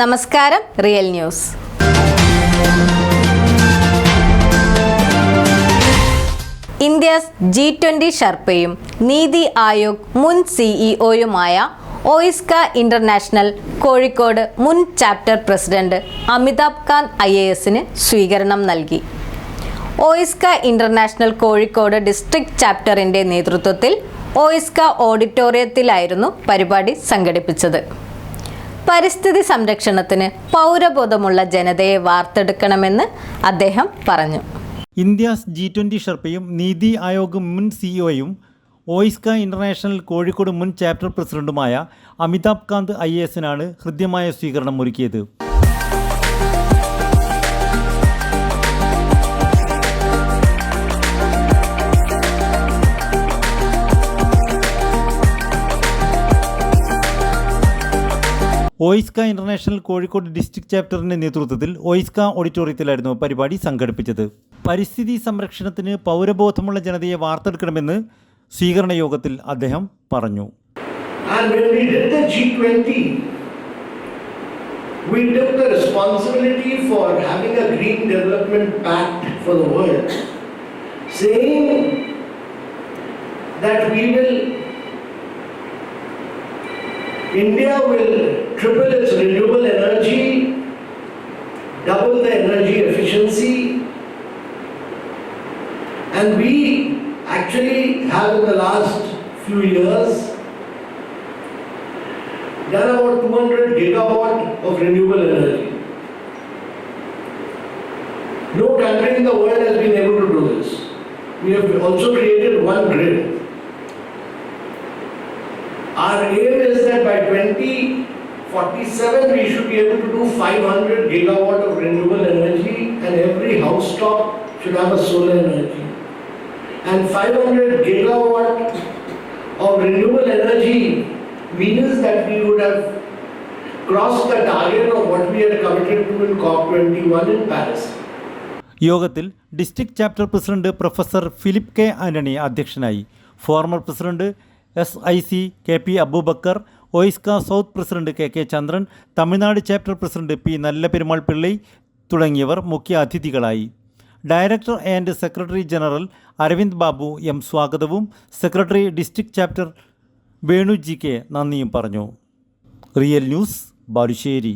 നമസ്കാരം real news. India's G twenty ഷർപ്പയും NITI Aayog മുൻ സിഇഒയുമായ ഓയിസ്ക ഇന്റർനാഷണൽ കോഴിക്കോട് മുൻ chapter president Amitabh Kant I A എസിന് സ്വീകരണം നൽകി. ഓയിസ്ക ഇന്റർനാഷണൽ കോഴിക്കോട് ഡിസ്ട്രിക്ട് ചാപ്റ്ററിന്റെ നേതൃത്വത്തിൽ ഓയിസ്ക ഓഡിറ്റോറിയത്തിലായിരുന്നു പരിപാടി സംഘടിപ്പിച്ചത്. പരിസ്ഥിതി സംരക്ഷണത്തിന് പൗരബോധമുള്ള ജനതയെ വാർത്തെടുക്കണമെന്ന് അദ്ദേഹം പറഞ്ഞു. ഇന്ത്യാസ് ജി ട്വന്റി ഷെർപ്പയും നീതി ആയോഗ് മുൻ സിഇഒയും ഓയിസ്ക ഇന്റർനാഷണൽ കോഴിക്കോട് മുൻ ചാപ്റ്റർ പ്രസിഡന്റുമായ അമിതാഭ് കാന്ത് ഐ എസിനാണ് ഹൃദ്യമായ സ്വീകരണം ഒരുക്കിയത്. ഓയിസ്ക ഇന്റർനാഷണൽ കോഴിക്കോട് ഡിസ്ട്രിക്ട് ചാപ്റ്ററിന്റെ നേതൃത്വത്തിൽ ഓയിസ്ക ഓഡിറ്റോറിയത്തിലായിരുന്നു പരിപാടി സംഘടിപ്പിച്ചത്. പരിസ്ഥിതി സംരക്ഷണത്തിന് പൗരബോധമുള്ള ജനതയെ വാർത്തെടുക്കണമെന്ന് സ്വീകരണ യോഗത്തിൽ അദ്ദേഹം പറഞ്ഞു. And when we did G20, we took the responsibility for having a green development pact for the world, saying that we will, India will triple its renewable energy, double the energy efficiency, and we actually have in the last few years done about 200 gigawatt of renewable energy. No country in the world has been able to do this. We have also created one grid. Our aim is that by 2047 we should be able to do 500 gigawatt of renewable energy and every house top should have a solar energy. And 500 gigawatt of renewable energy means that we would have crossed the target of what we had committed to in COP21 in Paris. യോഗത്തിൽ district chapter president professor Philip K Antony അധ്യക്ഷനായി former president S I C K P Aboobacker OISCA south president K K Chandran Tamil Nadu chapter president P Nalla Perumal Pillai തുടങ്ങിയവർ മുഖ്യ അതിഥികളായി. Director and secretary general Aravind Babu M സ്വാഗതവും secretary district chapter Venu G K നന്ദിയും പറഞ്ഞു. Real news Balussery.